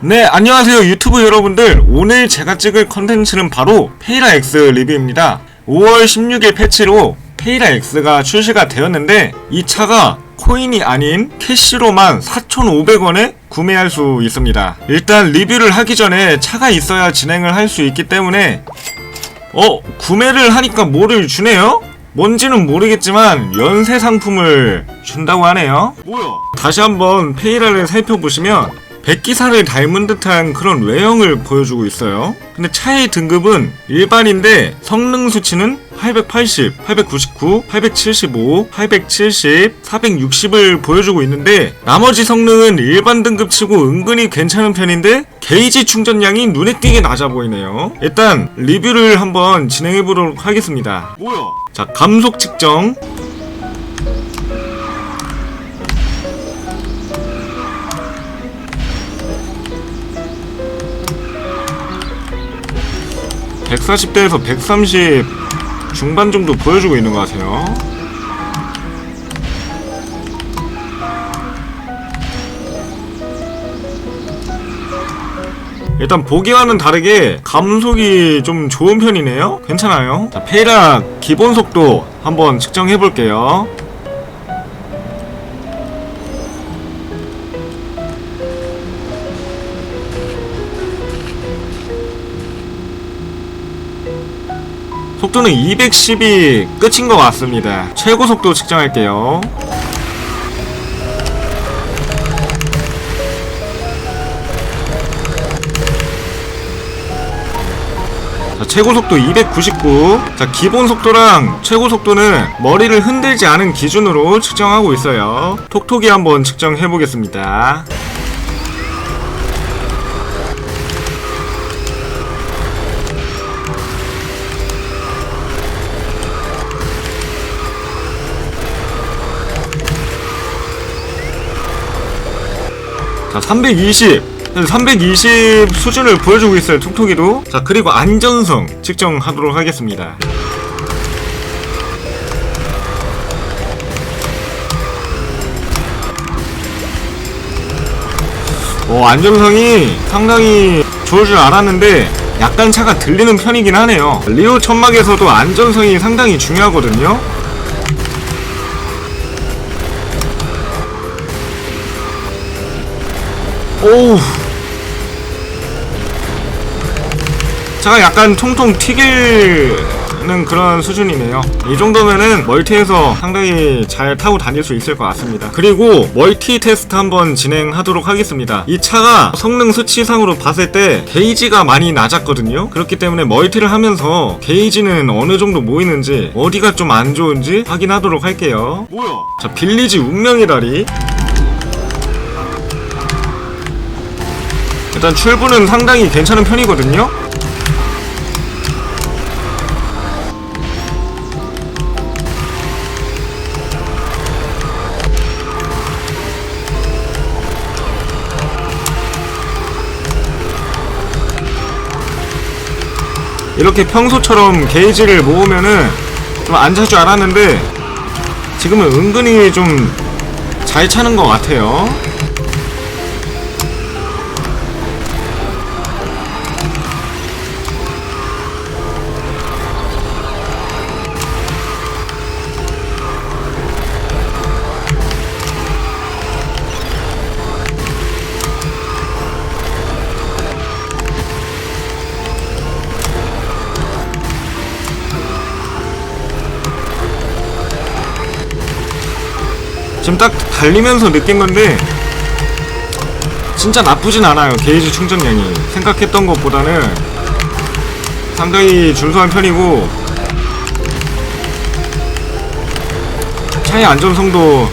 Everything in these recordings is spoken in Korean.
네, 안녕하세요 유튜브 여러분들. 오늘 제가 찍을 컨텐츠는 바로 페이라 X 리뷰입니다. 5월 16일 패치로 페이라 X가 출시가 되었는데 이 차가 코인이 아닌 캐시로만 4,500원에 구매할 수 있습니다. 일단 리뷰를 하기 전에 차가 있어야 진행을 할 수 있기 때문에 어, 구매를 하니까 뭐를 주네요? 뭔지는 모르겠지만 연세 상품을 준다고 하네요. 뭐야? 다시 한번 페이라를 살펴보시면 백기사를 닮은 듯한 그런 외형을 보여주고 있어요. 근데 차의 등급은 일반인데 성능 수치는 880, 899, 875, 870, 460을 보여주고 있는데 나머지 성능은 일반 등급치고 은근히 괜찮은 편인데 게이지 충전량이 눈에 띄게 낮아 보이네요. 일단 리뷰를 한번 진행해 보도록 하겠습니다. 뭐야? 자, 감속 측정. (140대에서) (130) 중반 정도 보여주고 있는 것 같아요. 일단 보기와는 다르게 감속이 좀 좋은 편이네요. 괜찮아요. 자, 페이라 기본 속도 한번 측정해 볼게요. 속도는 210이 끝인 것 같습니다. 최고 속도 측정할게요. 자, 최고 속도 299. 자, 기본 속도랑 최고 속도는 머리를 흔들지 않은 기준으로 측정하고 있어요. 톡톡이 한번 측정해 보겠습니다. 자, 320. 320 수준을 보여주고 있어요, 톡톡이도. 자, 그리고 안전성 측정하도록 하겠습니다. 오, 안전성이 상당히 좋을 줄 알았는데 약간 차가 들리는 편이긴 하네요. 리오 천막에서도 안전성이 상당히 중요하거든요. 오우. 차가 약간 통통 튀기는 그런 수준이네요. 이 정도면은 멀티에서 상당히 잘 타고 다닐 수 있을 것 같습니다. 그리고 멀티 테스트 한번 진행하도록 하겠습니다. 이 차가 성능 수치상으로 봤을 때 게이지가 많이 낮았거든요. 그렇기 때문에 멀티를 하면서 게이지는 어느 정도 모이는지 어디가 좀 안 좋은지 확인하도록 할게요. 뭐야? 자 빌리지 운명의 다리 일단 출구는 상당히 괜찮은 편이거든요. 이렇게 평소처럼 게이지를 모으면은 좀 안 찰 줄 알았는데 지금은 은근히 좀 잘 차는 것 같아요. 딱 달리면서 느낀 건데 진짜 나쁘진 않아요 게이지 충전량이. 생각했던 것보다는 상당히 준수한 편이고 차의 안전성도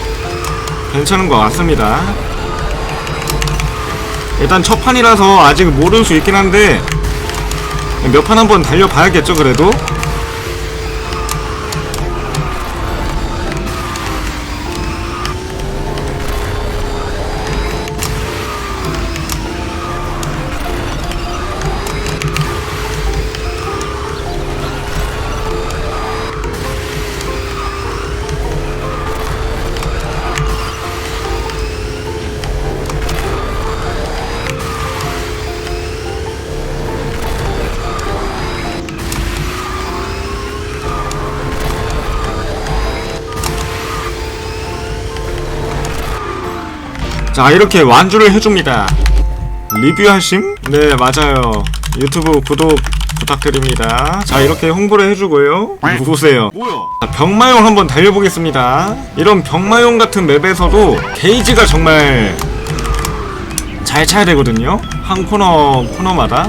괜찮은 것 같습니다. 일단 첫 판이라서 아직 모를 수 있긴 한데 몇 판 한번 달려봐야겠죠 그래도 자 이렇게 완주를 해줍니다. 리뷰하심? 네 맞아요. 유튜브 구독 부탁드립니다. 자 이렇게 홍보를 해주고요? 뭐야? 자, 병마용 한번 달려보겠습니다. 이런 병마용 같은 맵에서도 게이지가 정말 잘 차야 되거든요. 한 코너 코너마다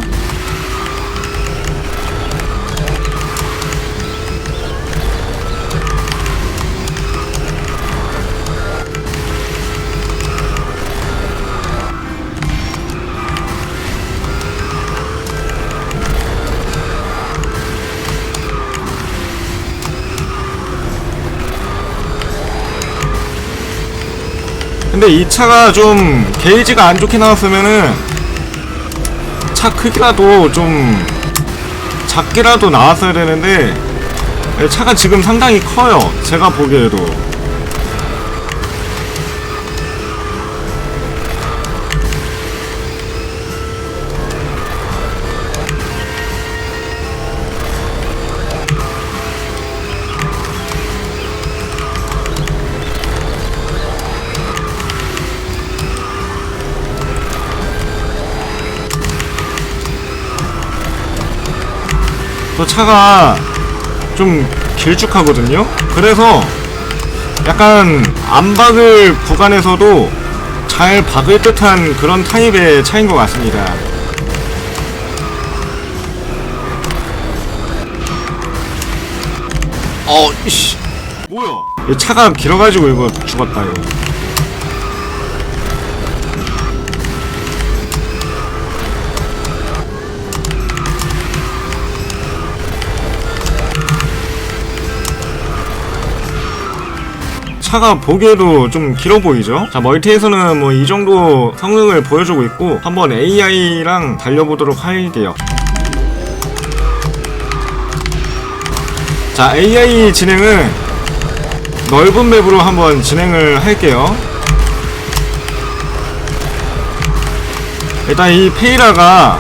근데 이 차가 좀 게이지가 안 좋게 나왔으면은 차 크기라도 좀 작게라도 나왔어야 되는데 차가 지금 상당히 커요. 제가 보기에도. 또 차가 좀 길쭉하거든요. 그래서 약간 안 박을 구간에서도 잘 박을 듯한 그런 타입의 차인 것 같습니다. 어, 이씨. 뭐야? 이 차가 길어가지고 이거 죽었다, 이거. 차가 보기에도 좀 길어 보이죠? 자, 멀티에서는 뭐 이 정도 성능을 보여주고 있고 한번 AI랑 달려보도록 할게요. 자, AI 진행은 넓은 맵으로 한번 진행을 할게요. 일단 이 페이라가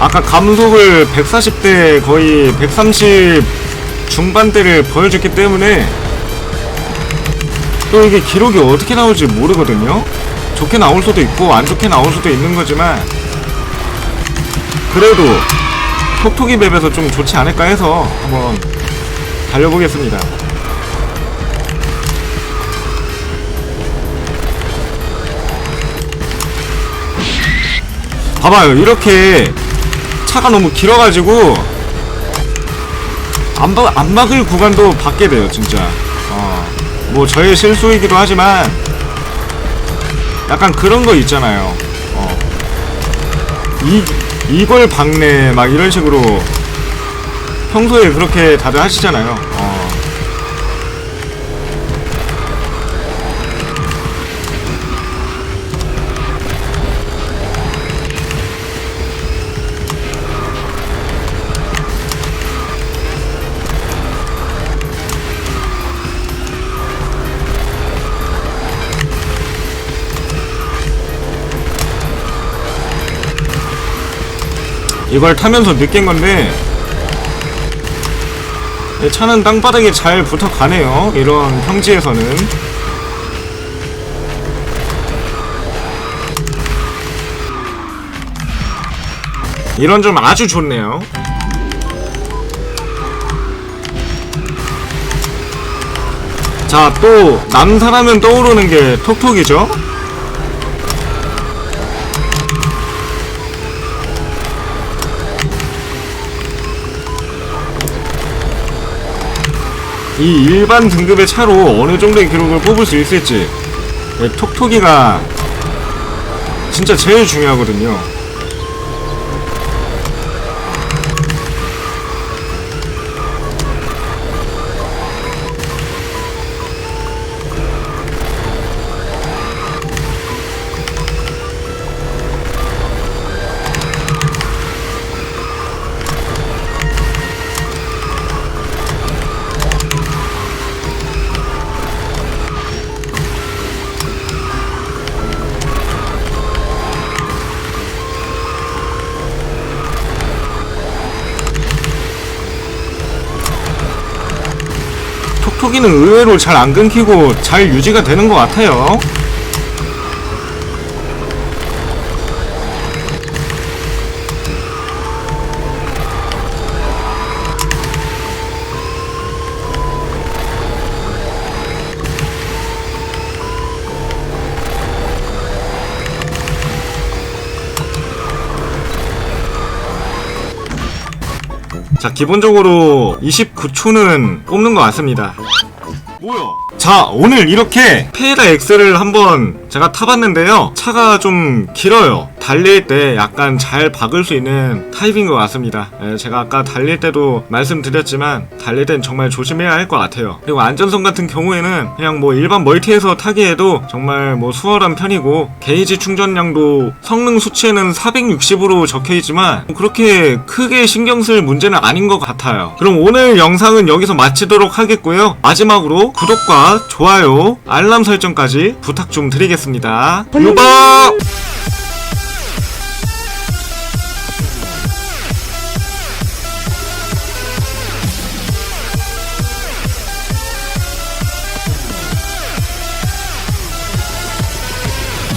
아까 감속을 140대 거의 130 중반대를 보여줬기 때문에 또 이게 기록이 어떻게 나올지 모르거든요. 좋게 나올 수도 있고 안 좋게 나올 수도 있는 거지만 그래도 톡톡이 맵에서 좀 좋지 않을까 해서 한번 달려보겠습니다. 봐봐요. 이렇게 차가 너무 길어가지고 안, 막, 안 막을 구간도 받게 돼요, 진짜. 어. 뭐 저의 실수이기도 하지만 약간 그런 거 있잖아요. 어. 이 이걸 박네 막 이런 식으로 평소에 그렇게 다들 하시잖아요. 어. 이걸 타면서 느낀 건데 이 차는 땅바닥에 잘 붙어 가네요. 이런 평지에서는 이런 점 아주 좋네요. 자, 또 남사라면 떠오르는 게 톡톡이죠? 이 일반 등급의 차로 어느 정도의 기록을 뽑을 수 있을지 네, 톡톡이가 진짜 제일 중요하거든요. 톡톡이는 의외로 잘 안 끊기고 잘 유지가 되는 것 같아요. 자 기본적으로 29초는 뽑는 것 같습니다 뭐야? 자 오늘 이렇게 페이라 X를 한번 제가 타봤는데요. 차가 좀 길어요. 달릴 때 약간 잘 박을 수 있는 타입인 것 같습니다. 예, 제가 아까 달릴 때도 말씀드렸지만 달릴 땐 정말 조심해야 할 것 같아요. 그리고 안전성 같은 경우에는 그냥 뭐 일반 멀티에서 타기에도 정말 뭐 수월한 편이고 게이지 충전량도 성능 수치에는 460으로 적혀있지만 뭐 그렇게 크게 신경 쓸 문제는 아닌 것 같아요. 그럼 오늘 영상은 여기서 마치도록 하겠고요. 마지막으로 구독과 좋아요 알람 설정까지 부탁 좀 드리겠습니다 유바